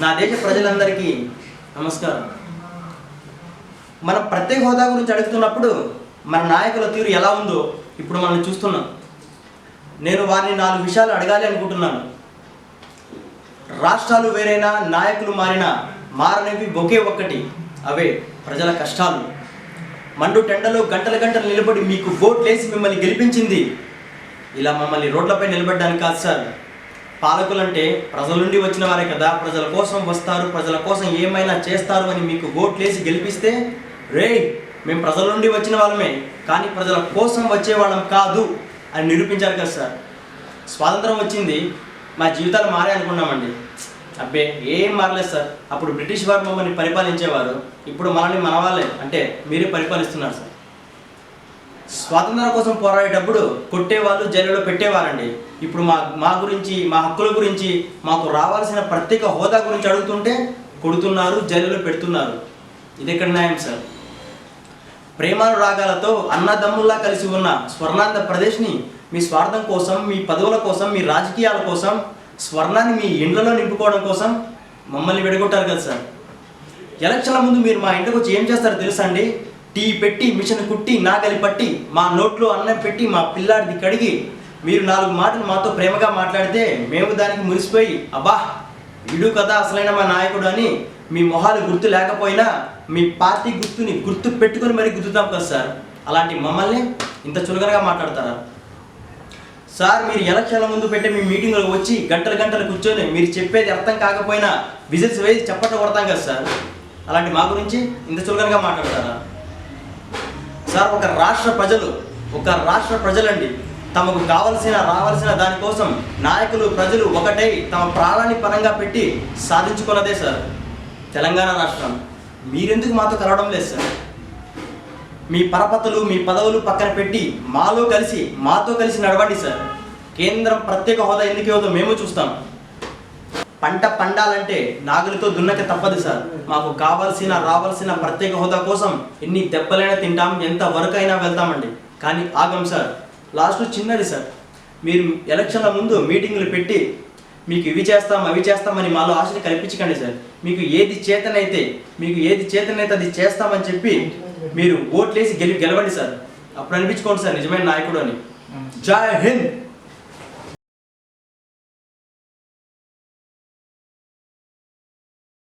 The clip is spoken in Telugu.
నా దేశ ప్రజలందరికీ నమస్కారం. మనం ప్రత్యేక హోదా గురించి అడుగుతున్నప్పుడు మన నాయకుల తీరు ఎలా ఉందో ఇప్పుడు మనం చూస్తున్నాం. నేను వారిని నాలుగు విషయాలు అడగాలి అనుకుంటున్నాను. రాష్ట్రాలు వేరైనా నాయకులు మారినా మారనివి ఒకే ఒక్కటి అవే ప్రజల కష్టాలు. మండు టెండలో గంటల గంటలు నిలబడి మీకు ఓట్లేసి మిమ్మల్ని గెలిపించింది. ఇలా మమ్మల్ని రోడ్లపై నిలబడడానికి కాదు సార్. పాలకులంటే ప్రజల నుండి వచ్చిన వారే కదా. ప్రజల కోసం వస్తారు ప్రజల కోసం ఏమైనా చేస్తారు అని మీకు ఓట్లేసి గెలిపిస్తే రే మేము ప్రజల నుండి వచ్చిన వాళ్ళమే కానీ ప్రజల కోసం వచ్చేవాళ్ళం కాదు అని నిరూపించారు కదా సార్. స్వాతంత్రం వచ్చింది మా జీవితాలు మారే అనుకున్నామండి. అబ్బే ఏం మారలేదు సార్. అప్పుడు బ్రిటిష్ వారు మమ్మల్ని పరిపాలించేవారు. ఇప్పుడు మనల్ని మన వాళ్ళే అంటే మీరే పరిపాలిస్తున్నారు సార్. స్వాతంత్రం కోసం పోరాడేటప్పుడు కొట్టేవాళ్ళు జైలులో పెట్టేవారండి. ఇప్పుడు మా మా గురించి మా హక్కుల గురించి మాకు రావాల్సిన ప్రత్యేక హోదా గురించి అడుగుతుంటే కొడుతున్నారు జైలులో పెడుతున్నారు. ఇది ఎక్కడ న్యాయం సార్? ప్రేమానురాగాలతో అన్నదమ్ముల్లా కలిసి ఉన్న స్వర్ణాంధ్ర ప్రదేశ్ని మీ స్వార్థం కోసం మీ పదవుల కోసం మీ రాజకీయాల కోసం స్వర్ణాన్ని మీ ఇండ్లలో నింపుకోవడం కోసం మమ్మల్ని విడగొట్టారు కదా సార్. ఎలక్షన్ల ముందు మీరు మా ఇంటికి వచ్చి ఏం చేస్తారో తెలుసా అండి? టీ పెట్టి మిషన్ కుట్టి నాగలి పట్టి మా నోట్లో అన్నం పెట్టి మా పిల్లాడిది కడిగి మీరు నాలుగు మాటలు మాతో ప్రేమగా మాట్లాడితే మేము దానికి మురిసిపోయి అబ్బా వీడు కదా అసలైన మా నాయకుడు అని మీ మొహాలు గుర్తు లేకపోయినా మీ పార్టీ గుర్తుని గుర్తు పెట్టుకొని మరీ గుర్తుతాం కదా సార్. అలాంటి మమ్మల్ని ఇంత చులకనగా మాట్లాడతారా? సార్ మీరు ఎలక్షన్ల ముందు పెట్టే మీ మీటింగ్లో వచ్చి గంటలు గంటలు కూర్చొని మీరు చెప్పేది అర్థం కాకపోయినా విజిల్స్ వేసి చప్పట్లు కొడతాం కదా సార్. అలాంటి మా గురించి ఇంత చులకనగా మాట్లాడతారా? సార్ ఒక రాష్ట్ర ప్రజలు ఒక రాష్ట్ర ప్రజలండి. తమకు కావలసిన రావాల్సిన దానికోసం నాయకులు ప్రజలు ఒకటై తమ ప్రాణాన్ని పరంగా పెట్టి సాధించుకున్నదే సార్. తెలంగాణ రాష్ట్రం. మీరెందుకు మాతో కలవడం లేదు సార్? మీ పరపతులు మీ పదవులు పక్కన పెట్టి మాలో కలిసి మాతో కలిసి నడవండి సార్. కేంద్రం ప్రత్యేక హోదా ఎందుకు ఇవ్వదో మేము చూస్తాం. పంట పండాలంటే నాగులతో దున్నక తప్పదు సార్. మాకు కావాల్సిన రావాల్సిన ప్రత్యేక హోదా కోసం ఎన్ని దెబ్బలైనా తింటాం ఎంత వరకు అయినా వెళ్తామండి. కానీ ఆగం సార్. లాస్ట్ చిన్నది సార్. మీరు ఎలక్షన్ల ముందు మీటింగ్లు పెట్టి మీకు ఇవి చేస్తాం అవి చేస్తామని మాలో ఆశలు కల్పించకండి సార్. మీకు ఏది చేతనైతే మీకు ఏది చేతనైతే అది చేస్తామని చెప్పి మీరు ఓట్లేసి గెలి గెలవండి సార్. అప్పుడు అనిపించుకోండి సార్ నిజమైన నాయకుడు అని. జై హింద్!